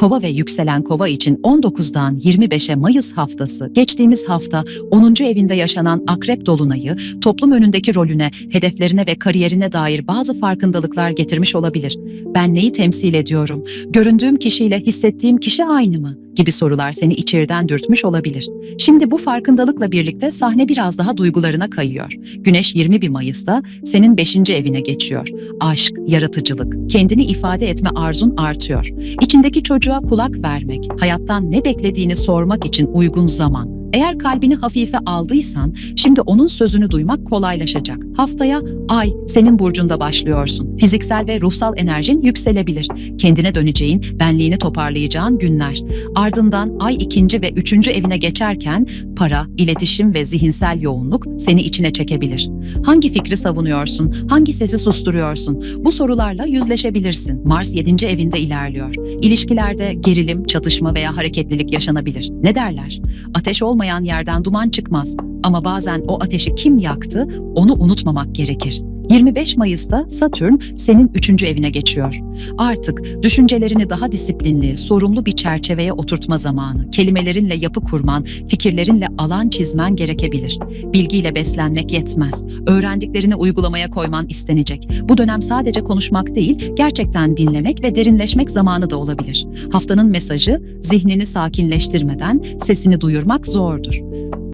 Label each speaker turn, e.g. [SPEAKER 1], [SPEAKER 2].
[SPEAKER 1] Kova ve yükselen kova için 19'dan 25'e Mayıs haftası, geçtiğimiz hafta 10. evinde yaşanan akrep dolunayı, toplum önündeki rolüne, hedeflerine ve kariyerine dair bazı farkındalıklar getirmiş olabilir. Ben neyi temsil ediyorum? Göründüğüm kişiyle hissettiğim kişi aynı mı? Gibi sorular seni içeriden dürtmüş olabilir. Şimdi bu farkındalıkla birlikte sahne biraz daha duygularına kayıyor. Güneş 21 Mayıs'ta senin 5. evine geçiyor. Aşk, yaratıcılık, kendini ifade etme arzun artıyor. İçindeki çocuğa kulak vermek, hayattan ne beklediğini sormak için uygun zaman. Eğer kalbini hafife aldıysan, şimdi onun sözünü duymak kolaylaşacak. Haftaya ay senin burcunda başlıyorsun. Fiziksel ve ruhsal enerjin yükselebilir. Kendine döneceğin, benliğini toparlayacağın günler. Ardından ay ikinci ve üçüncü evine geçerken para, iletişim ve zihinsel yoğunluk seni içine çekebilir. Hangi fikri savunuyorsun? Hangi sesi susturuyorsun? Bu sorularla yüzleşebilirsin. Mars 7. evinde ilerliyor. İlişkilerde gerilim, çatışma veya hareketlilik yaşanabilir. Ne derler? Ateş olmayan yerden duman çıkmaz. Ama bazen o ateşi kim yaktı onu unutmamak gerekir. 25 Mayıs'ta Satürn senin 3. evine geçiyor. Artık düşüncelerini daha disiplinli, sorumlu bir çerçeveye oturtma zamanı. Kelimelerinle yapı kurman, fikirlerinle alan çizmen gerekebilir. Bilgiyle beslenmek yetmez. Öğrendiklerini uygulamaya koyman istenecek. Bu dönem sadece konuşmak değil, gerçekten dinlemek ve derinleşmek zamanı da olabilir. Haftanın mesajı zihnini sakinleştirmeden sesini duyurmak zordur.